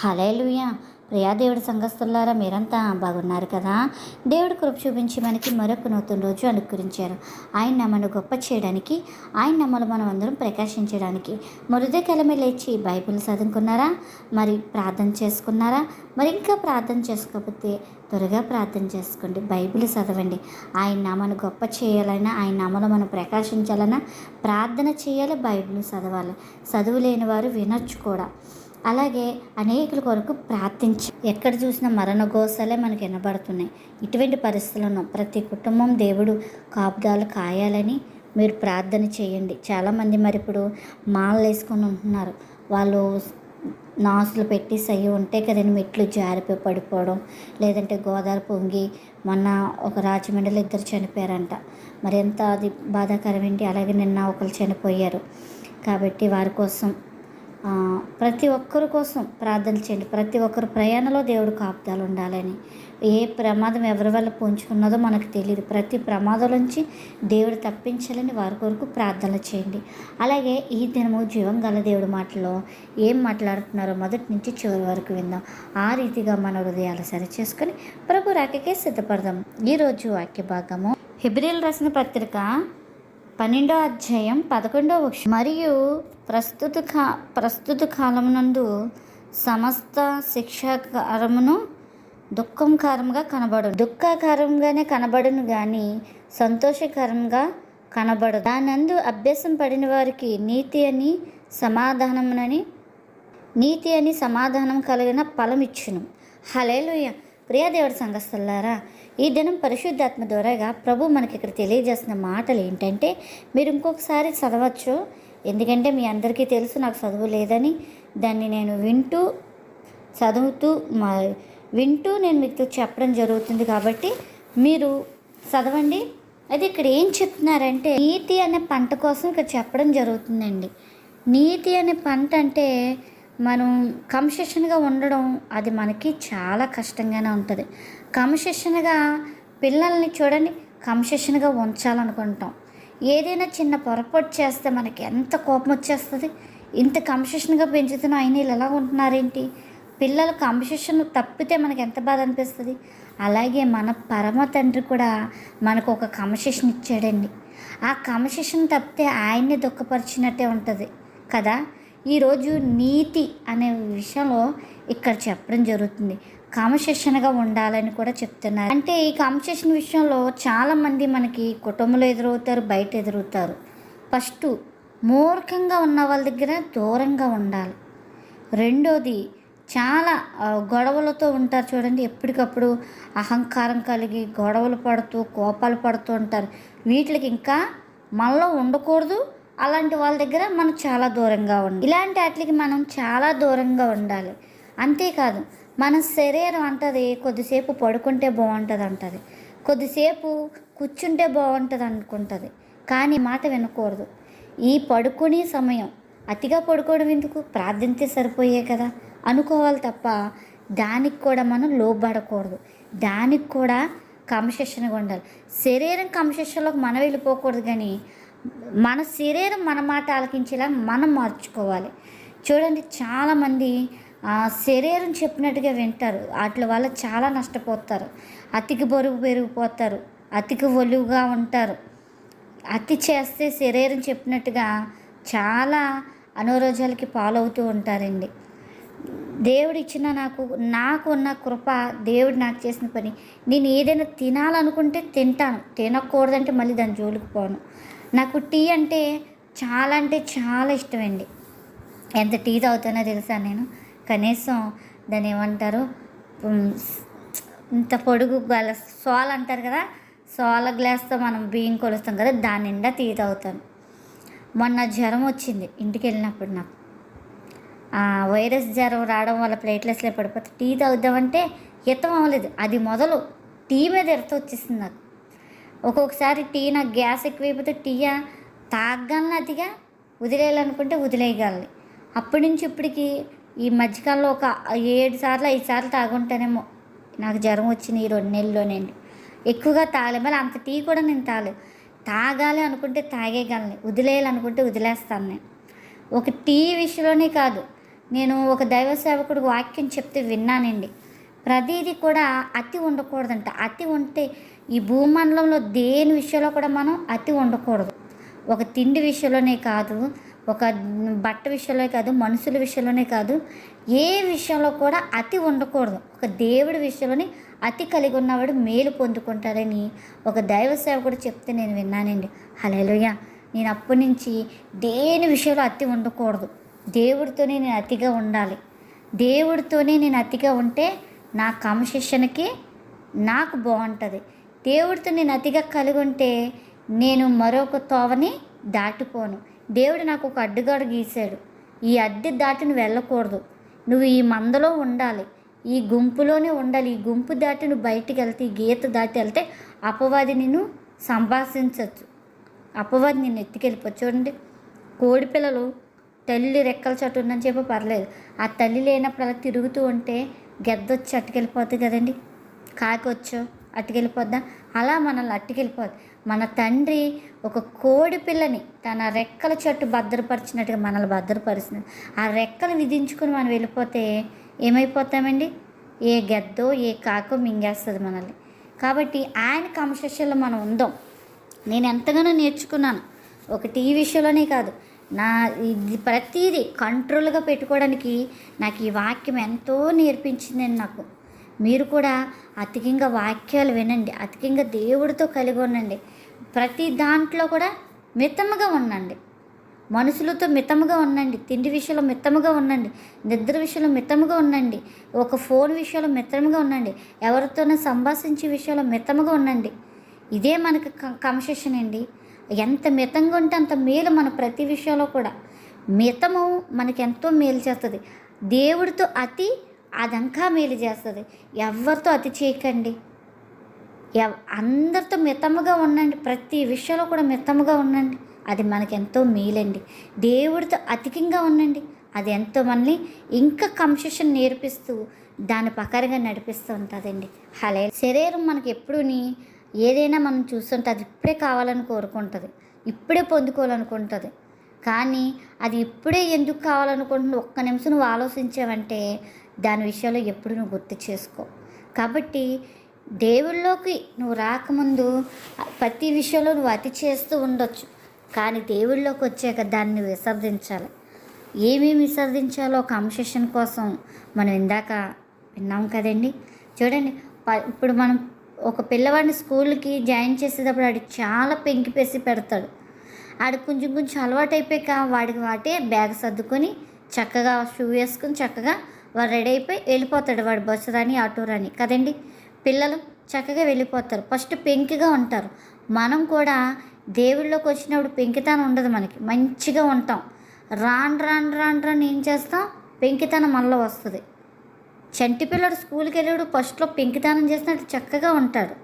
Hallelujah ప్రియాదేవుడి సంఘస్థులారా మీరంతా బాగున్నారు కదా? దేవుడి కృప చూపించి మనకి మరొక నూతన రోజు అనుకరించారు ఆయన నమ్మను గొప్ప చేయడానికి ఆయన నమ్మలు మనం అందరం ప్రకాశించడానికి. మరుదే కలమే లేచి బైబిల్ చదువుకున్నారా? మరి ప్రార్థన చేసుకున్నారా? మరి ఇంకా ప్రార్థన చేసుకోకపోతే త్వరగా ప్రార్థన చేసుకోండి బైబిల్ చదవండి. ఆయన నామను గొప్ప చేయాలన్నా ఆయన నామను మనం ప్రకాశించాలన్నా ప్రార్థన చేయాలి బైబిల్ చదవాలి. చదువు లేని వారు వినొచ్చు కూడా. అలాగే అనేకుల కొరకు ప్రార్థించి. ఎక్కడ చూసినా మరణ గోసలే మనకు వినబడుతున్నాయి. ఇటువంటి పరిస్థితులను ప్రతి కుటుంబం దేవుడు కాపుదాలు కాయాలని మీరు ప్రార్థన చేయండి. చాలామంది మరి ఇప్పుడు మాలలు వేసుకొని ఉంటున్నారు. వాళ్ళు నాసులు పెట్టి సయ్యి ఉంటే కదండి మెట్లు జారిపోయి పడిపోవడం లేదంటే గోదావరి పొంగి మొన్న ఒక రాజమండ్రిలో ఇద్దరు చనిపోయారంట. మరి ఎంత అది బాధాకరం ఏంటి అలాగే నిన్న ఒకరు చనిపోయారు. కాబట్టి వారి కోసం ప్రతి ఒక్కరి కోసం ప్రార్థన చేయండి. ప్రతి ఒక్కరు ప్రయాణంలో దేవుడు కాపుదాలు ఉండాలని. ఏ ప్రమాదం ఎవరి వల్ల పుంజుకున్నదో మనకు తెలియదు ప్రతి ప్రమాదం నుంచి దేవుడు తప్పించాలని వారి కొరకు ప్రార్థన చేయండి. అలాగే ఈ దినము జీవం గల దేవుడి మాటలో ఏం మాట్లాడుతున్నారో మొదటి నుంచి చివరి వరకు విందాం. ఆ రీతిగా మన హృదయాలు సరి చేసుకొని ప్రభు రాకకే సిద్ధపడదాం. ఈరోజు వాక్య భాగము హిబ్రిల్ రాసిన పత్రిక పన్నెండో అధ్యాయం పదకొండో వచనం. మరియు ప్రస్తుత కా ప్రస్తుత కాలమునందు సమస్త శిక్షాకారమును దుఃఖంకారంగా కనబడు దుఃఖకారంగానే కనబడును కానీ సంతోషకరంగా కనబడదు. దానందు అభ్యాసం పడిన వారికి నీతి అని సమాధానమునని నీతి అని సమాధానం కలిగిన ఫలం ఇచ్చును హలేలుయ ప్రియదేవుడి సంఘస్థలారా ఈ దినం పరిశుద్ధాత్మ ద్వారాగా ప్రభు మనకి ఇక్కడ తెలియజేస్తున్న మాటలు ఏంటంటే మీరు ఇంకొకసారి చదవచ్చు. ఎందుకంటే మీ అందరికీ తెలుసు నాకు చదువు లేదని. దాన్ని నేను వింటూ చదువుతూ మా వింటూ నేను మీకు చెప్పడం జరుగుతుంది కాబట్టి మీరు చదవండి. అయితే ఇక్కడ ఏం చెప్తున్నారంటే నీతి అనే పంట కోసం ఇక్కడ చెప్పడం జరుగుతుందండి. నీతి అనే పంట అంటే మనం కన్సెషన్గా ఉండడం అది మనకి చాలా కష్టంగానే ఉంటుంది. కన్సెషన్గా పిల్లల్ని చూడండి కన్సెషన్గా ఉంచాలనుకుంటాం. ఏదైనా చిన్న పొరపాటు చేస్తే మనకి ఎంత కోపం వచ్చేస్తుంది? ఇంత కన్సెషన్గా పెంచుతున్న ఆయన వీళ్ళు ఎలా ఉంటున్నారేంటి? పిల్లలు కన్సెషన్ తప్పితే మనకి ఎంత బాధ అనిపిస్తుంది? అలాగే మన పరమ తండ్రి కూడా మనకు ఒక కన్సెషన్ ఇచ్చాడండి. ఆ కన్సెషన్ తప్పితే ఆయన్ని దుఃఖపరిచినట్టే ఉంటుంది. కదా? ఈరోజు నీతి అనే విషయంలో ఇక్కడ చెప్పడం జరుగుతుంది. కామశిక్షణగా ఉండాలని కూడా చెప్తున్నారు. అంటే ఈ కామశిక్షణ విషయంలో చాలామంది మనకి కుటుంబంలో ఎదురవుతారు బయట ఎదురవుతారు. ఫస్ట్ మూర్ఖంగా ఉన్న వాళ్ళ దగ్గర దూరంగా ఉండాలి. రెండోది చాలా గొడవలతో ఉంటారు చూడండి. ఎప్పటికప్పుడు అహంకారం కలిగి గొడవలు పడుతూ కోపాలు పడుతూ ఉంటారు. వీటికి ఇంకా మనలో ఉండకూడదు అలాంటి వాళ్ళ దగ్గర మనం చాలా దూరంగా ఉండాలి. ఇలాంటి వాటికి మనం చాలా దూరంగా ఉండాలి. అంతేకాదు మన శరీరం అంటది కొద్దిసేపు పడుకుంటే బాగుంటుంది అంటది కొద్దిసేపు కూర్చుంటే బాగుంటుంది అనుకుంటుంది కానీ మాట వినకూడదు. ఈ పడుకునే సమయం అతిగా పడుకోవడం ఎందుకు? ప్రార్థించే సరిపోయే కదా. అనుకోవాలి తప్ప దానికి కూడా మనం లోబడకూడదు. దానికి కూడా క్రమశిక్షణగా ఉండాలి. శరీరం క్రమశిక్షణలోకి మనం వెళ్ళిపోకూడదు కానీ మన శరీరం మన మాట ఆలకించేలా మనం మార్చుకోవాలి. చూడండి చాలామంది శరీరం చెప్పినట్టుగా వింటారు. వాటి వల్ల చాలా నష్టపోతారు. అతికి బరువు పెరిగిపోతారు. అతికి ఒలువుగా ఉంటారు. అతి చేస్తే శరీరం చెప్పినట్టుగా చాలా అనారోగ్యాలకి పాలవుతూ ఉంటారండి. దేవుడు ఇచ్చిన నాకు నాకు ఉన్న కృప దేవుడు నాకు చేసిన పని. నేను ఏదైనా తినాలనుకుంటే తింటాను. తినకూడదంటే మళ్ళీ దాని జోలికి పోను. నాకు టీ అంటే చాలా అంటే చాలా ఇష్టమండి. ఎంత టీ తాగుతానో తెలుసా నేను? కనీసం దాన్ని ఏమంటారు? ఇంత పొడుగు గల సోల్ అంటారు కదా? సోల గ్లాస్తో మనం బియ్యం కొలుస్తాం కదా దాని నిండా టీ తాగుతాను. మొన్న జ్వరం వచ్చింది ఇంటికి వెళ్ళినప్పుడు నాకు. ఆ వైరస్ జ్వరం రావడం వల్ల ప్లేట్లెస్లో పడిపోతే టీ తాగుద్దామంటే ఎత్తం అవ్వలేదు. అది మొదలు టీ మీద ఎడత వచ్చేసింది నాకు. ఒక్కొక్కసారి టీ నాకు గ్యాస్ ఎక్కువైపోతే టీ తాగగలను అతిగా? వదిలేయాలనుకుంటే వదిలేయగలని. అప్పటి నుంచి ఇప్పటికి ఈ మధ్యకాలంలో ఒక ఏడు సార్లు ఐదు సార్లు తాగుంటానేమో. నాకు జ్వరం వచ్చింది ఈ రెండు నెలల్లోనండి ఎక్కువగా తాగలే మళ్ళీ అంత టీ కూడా నేను తాగలేదు. తాగాలి అనుకుంటే తాగేయగలను. వదిలేయాలనుకుంటే వదిలేస్తాను నేను. ఒక టీ విషయంలోనే కాదు. నేను ఒక దైవ సేవకుడు వాక్యం చెప్తే విన్నానండి. ప్రతిదీ కూడా అతి ఉండకూడదంట అతి ఉంటే ఈ భూమండలంలో దేని విషయంలో కూడా మనం అతి ఉండకూడదు ఒక తిండి విషయంలోనే కాదు ఒక బట్ట విషయంలో కాదు మనుషుల విషయంలోనే కాదు ఏ విషయంలో కూడా అతి ఉండకూడదు ఒక దేవుడి విషయంలోనే అతి కలిగి ఉన్నవాడు మేలు పొందుకుంటారని ఒక దైవ సేవకుడు చెప్తే నేను విన్నానండి. హలోయ నేను అప్పటి నుంచి దేని విషయంలో అతి ఉండకూడదు దేవుడితోనే నేను అతిగా ఉండాలి. దేవుడితోనే నేను అతిగా ఉంటే నా క్రమశిక్షణకి నాకు బాగుంటుంది. దేవుడితో నేను అతిగా కలిగి ఉంటే నేను మరొక తోవని దాటిపోను. దేవుడు నాకు ఒక అడ్డుగాడు గీశాడు. ఈ అద్దె దాటి నువ్వు వెళ్ళకూడదు. నువ్వు ఈ మందలో ఉండాలి. ఈ గుంపులోనే ఉండాలి. ఈ గుంపు దాటి నువ్వు బయటికి వెళ్తే ఈ గీత దాటి వెళ్తే అపవాది నిన్ను సంభాషించవచ్చు అపవాది నిన్ను ఎత్తుకెళ్ళిపోవచ్చు చూడండి. కోడి పిల్లలు తల్లి రెక్కల చట్టు ఉందని చెప్పి పర్లేదు. ఆ తల్లి లేనప్పుడు అలా తిరుగుతూ ఉంటే గెద్దొచ్చి అట్టుకెళ్ళిపోద్ది కదండి. కాకొచ్చు అట్టుకెళ్ళిపోద్దా అలా మనల్ని అట్టుకెళ్ళిపోద్ది. మన తండ్రి ఒక కోడి పిల్లని తన రెక్కల చెట్టు భద్రపరిచినట్టుగా మనల్ని భద్రపరిచినట్టు ఆ రెక్కలు విధించుకుని మనం వెళ్ళిపోతే ఏమైపోతామండి? ఏ గెద్దో ఏ కాకో మింగేస్తుంది మనల్ని. కాబట్టి ఆయన కమశస్యంలో మనం ఉందాం. నేను ఎంతగానో నేర్చుకున్నాను. ఒక టీవీ విషయంలోనే కాదు నా ఇది ప్రతిదీ కంట్రోల్గా పెట్టుకోవడానికి నాకు ఈ వాక్యం ఎంతో నేర్పించిందండి నాకు. మీరు కూడా అధికంగా వాక్యాలు వినండి. అధికంగా దేవుడితో కలిగి ఉండండి. ప్రతి దాంట్లో కూడా మితముగా ఉండండి. మనుషులతో మితముగా ఉండండి. తిండి విషయంలో మితముగా ఉండండి. నిద్ర విషయంలో మితముగా ఉండండి. ఒక ఫోన్ విషయంలో మితముగా ఉండండి. ఎవరితోనో సంభాషించే విషయంలో మితముగా ఉండండి. ఇదే మనకి కన్సెషన్ అండి. ఎంత మితంగా ఉంటే అంత మేలు మన ప్రతి విషయంలో కూడా. మితము మనకి ఎంతో మేలు చేస్తుంది. దేవుడితో అతి అదంకా మేలు చేస్తుంది. ఎవరితో అతి చేయకండి. ఎవ్ అందరితో మితముగా ఉండండి. ప్రతి విషయంలో కూడా మితముగా ఉండండి. అది మనకి ఎంతో మేలండి. దేవుడితో అధికంగా ఉండండి. అది ఎంతో మనల్ని ఇంకా కన్సెషన్ నేర్పిస్తూ దాని ప్రకారంగా నడిపిస్తూ ఉంటుందండి. అలాగే శరీరం మనకి ఎప్పుడూని ఏదైనా మనం చూస్తుంటే అది ఇప్పుడే కావాలని కోరుకుంటుంది. ఇప్పుడే పొందుకోవాలనుకుంటుంది. కానీ అది ఇప్పుడే ఎందుకు కావాలనుకుంటుంది ఒక్క నిమిషం నువ్వు ఆలోచించావంటే దాని విషయంలో ఎప్పుడు నువ్వు గుర్తు చేసుకో. కాబట్టి దేవుళ్ళలోకి నువ్వు రాకముందు ప్రతి విషయంలో నువ్వు అతి చేస్తూ ఉండొచ్చు. కానీ దేవుళ్ళలోకి వచ్చాక దాన్ని విసర్జించాలి. ఏమేమి విసర్జించాలో ఒక అంశేషన్ కోసం మనం ఇందాక విన్నాం కదండి. చూడండి ప- ఇప్పుడు మనం ఒక పిల్లవాడిని స్కూల్కి జాయిన్ చేసేటప్పుడు వాడికి చాలా పెంకి పెసి పెడతాడు. ఆడు కొంచెం కొంచెం అలవాటు అయిపోయాక వాడికి వాటే బ్యాగ్ సర్దుకొని చక్కగా షూ వేసుకుని చక్కగా వాడు రెడీ అయిపోయి వెళ్ళిపోతాడు వాడు బస్సు రాని ఆటో రాని. కదండి? పిల్లలు చక్కగా వెళ్ళిపోతారు. ఫస్ట్ పెంకిగా ఉంటారు. మనం కూడా దేవుళ్ళలోకి వచ్చినప్పుడు పెంకితనం ఉండదు మనకి. మంచిగా ఉంటాం. రాను రాను రాను రాను ఏం చేస్తాం? పెంకితనం మనలో వస్తుంది. చంటి పిల్లడు స్కూల్కి వెళ్ళాడు ఫస్ట్లో పెంకితనం చేసినట్టు చక్కగా ఉంటాడు.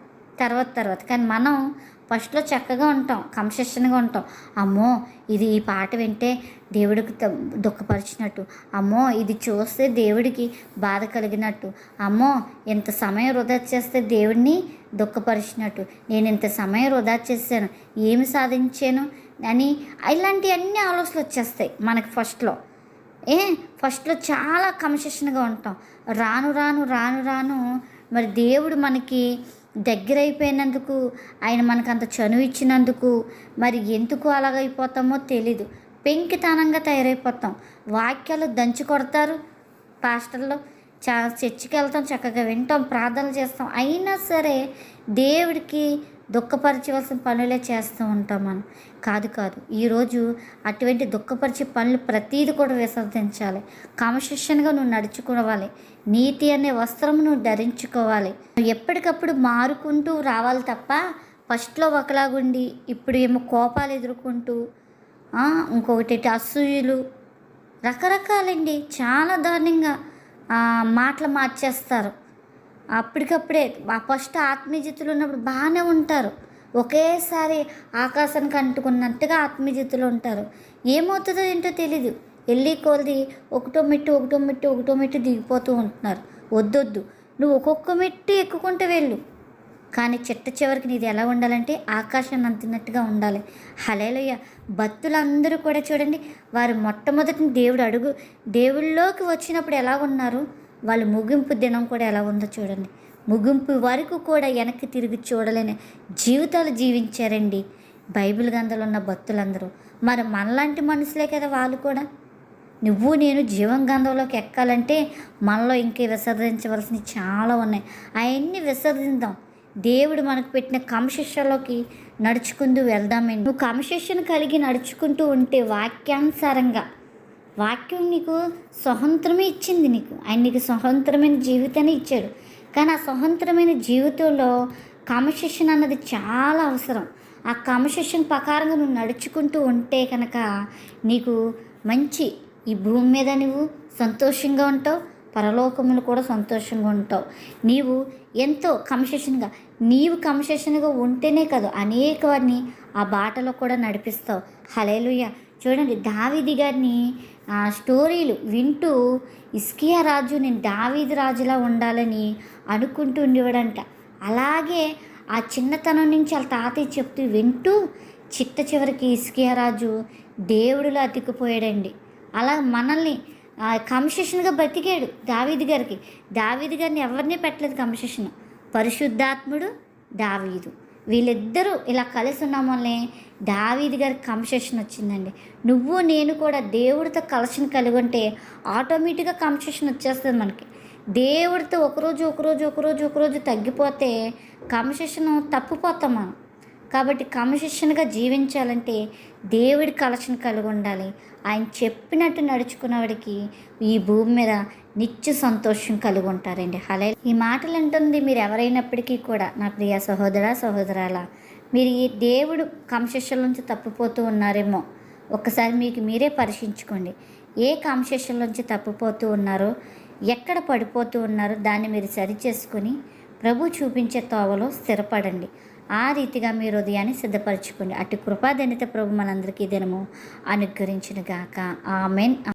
తర్వాత తర్వాత. కానీ మనం ఫస్ట్లో చక్కగా ఉంటాం. కంసెషన్గా ఉంటాం. అమ్మో ఇది ఈ పాట వింటే దేవుడికి దుఃఖపరిచినట్టు. అమ్మో ఇది చూస్తే దేవుడికి బాధ కలిగినట్టు. అమ్మో ఇంత సమయం వృధా చేస్తే దేవుడిని దుఃఖపరిచినట్టు. నేను ఇంత సమయం వృధా చేశాను. ఏమి సాధించాను? అని ఇలాంటివన్నీ ఆలోచనలు వచ్చేస్తాయి మనకి ఫస్ట్లో. ఏ ఫస్ట్లో చాలా కన్సెషన్గా ఉంటాం. రాను రాను రాను రాను. మరి దేవుడు మనకి దగ్గర అయిపోయినందుకు ఆయన మనకు అంత చనువు ఇచ్చినందుకు మరి ఎందుకు అలాగైపోతామో తెలీదు. పెంకితనంగా తయారైపోతాం. వాక్యాలు దంచి కొడతారు పాస్టర్లో. చా చర్చికి వెళ్తాం చక్కగా వింటాం ప్రార్థనలు చేస్తాం. అయినా సరే దేవుడికి దుఃఖపరచవలసిన పనులే చేస్తూ ఉంటాం మనం కాదు. కాదు ఈరోజు అటువంటి దుఃఖపరిచే పనులు ప్రతీది కూడా విసర్జించాలి. క్రమశిక్షణగా నువ్వు నడుచుకోవాలి. నీతి అనే వస్త్రం నువ్వు ధరించుకోవాలి. నువ్వు ఎప్పటికప్పుడు మారుకుంటూ రావాలి తప్ప ఫస్ట్లో ఒకలాగుండి ఇప్పుడు ఏమో కోపాలు ఎదుర్కొంటూ ఇంకొకటి అసూయలు. రకరకాలండి. చాలా దారుణంగా మాటలు మార్చేస్తారు. అప్పటికప్పుడే ఆ ఫస్ట్ ఆత్మీయతలు ఉన్నప్పుడు బాగానే ఉంటారు. ఒకేసారి ఆకాశానికి అంటుకున్నట్టుగా ఆత్మీయతలు ఉంటారు. ఏమవుతుందో ఏంటో తెలీదు. వెళ్ళి కొలిది ఒకటో మెట్టు ఒకటో మెట్టు ఒకటో మెట్టు దిగిపోతూ ఉంటున్నారు. వద్దొద్దు. నువ్వు ఒక్కొక్క మెట్టు ఎక్కుకుంటూ వెళ్ళు. కానీ చిట్ట చివరికి నీది ఎలా ఉండాలంటే ఆకాశాన్ని అంతినట్టుగా ఉండాలి. హలేలయ్య భక్తులందరూ కూడా చూడండి వారు మొట్టమొదటి దేవుడు అడుగు దేవుళ్ళలోకి వచ్చినప్పుడు ఎలా ఉన్నారు? వాళ్ళ ముగింపు దినం కూడా ఎలా ఉందో చూడండి. ముగింపు వరకు కూడా వెనక్కి తిరిగి చూడలేని జీవితాలు జీవించారండి బైబిల్ గంధలో ఉన్న భక్తులందరూ. మరి మనలాంటి మనుషులే కదా వాళ్ళు కూడా? నువ్వు నేను జీవం గంధంలోకి ఎక్కాలంటే మనలో ఇంకే విసర్జించవలసినవి చాలా ఉన్నాయి. అవన్నీ విసర్జిద్దాం. దేవుడు మనకు పెట్టిన క్రమశిక్షలోకి నడుచుకుంటూ వెళ్దామండి. నువ్వు క్రమశిక్షణ కలిగి నడుచుకుంటూ ఉంటే వాక్యానుసారంగా వాక్యం నీకు స్వతంత్రమే ఇచ్చింది నీకు. ఆయన నీకు స్వతంత్రమైన జీవితాన్ని ఇచ్చాడు. కానీ ఆ స్వతంత్రమైన జీవితంలో క్రమశిక్షణ అన్నది చాలా అవసరం. ఆ క్రమశిక్షణ ప్రకారంగా నువ్వు నడుచుకుంటూ ఉంటే కనుక నీకు మంచి ఈ భూమి మీద నువ్వు సంతోషంగా ఉంటావు పరలోకములు కూడా సంతోషంగా ఉంటావు. నీవు ఎంతో క్రమశిక్షణగా నీవు క్రమశిక్షణగా ఉంటేనే కాదు అనేక వారిని ఆ బాటలో కూడా నడిపిస్తావు. హలేలుయ్య చూడండి దావీది గారిని స్టోరీలు వింటూ ఇస్కియా రాజు నేను దావీది రాజులా ఉండాలని అనుకుంటూ ఉండేవాడంట. అలాగే ఆ చిన్నతనం నుంచి వాళ్ళ తాతయ్య చెప్తూ వింటూ చిట్ట చివరికి ఇస్కియా రాజు దేవుడిలో అతికిపోయాడండి అలా మనల్ని కన్సెషన్గా బతికాడు దావీది గారికి. దావీది గారిని ఎవరిని పెట్టలేదు కన్సెషన్ పరిశుద్ధాత్ముడు దావీదు. వీళ్ళిద్దరూ ఇలా కలిసి ఉన్నాం వల్లే దావీది గారికి కన్సెషన్ వచ్చిందండి. నువ్వు నేను కూడా దేవుడితో కలెక్షన్ కలిగి ఉంటే ఆటోమేటిక్గా కన్సెషన్ వచ్చేస్తుంది మనకి. దేవుడితో ఒకరోజు ఒకరోజు ఒకరోజు ఒకరోజు తగ్గిపోతే కన్సెషన్ తప్పిపోతాం మనం. కాబట్టి క్రమశిక్షణగా జీవించాలంటే దేవుడి కలెక్షన్ కలిగి ఉండాలి. ఆయన చెప్పినట్టు నడుచుకున్నవాడికి ఈ భూమి మీద నిత్య సంతోషం కలిగి ఉంటారండి హలే ఈ మాటలు అంటుంది మీరు ఎవరైనప్పటికీ కూడా నా ప్రియ సహోదర సహోదరాల మీరు ఈ దేవుడు క్రమశిక్షణ నుంచి తప్పిపోతూ ఉన్నారేమో ఒక్కసారి మీకు మీరే పరీక్షించుకోండి. ఏ కాంశేషం నుంచి తప్పిపోతూ ఉన్నారో ఎక్కడ పడిపోతూ ఉన్నారో దాన్ని మీరు సరిచేసుకుని ప్రభు చూపించే తోవలో స్థిరపడండి. ఆ రీతిగా మీ హృదయాన్ని సిద్ధపరచుకోండి. అటు కృపాదనిత ప్రభు మనందరికీ దినము అనుగ్రహించిన గాక ఆమెన్.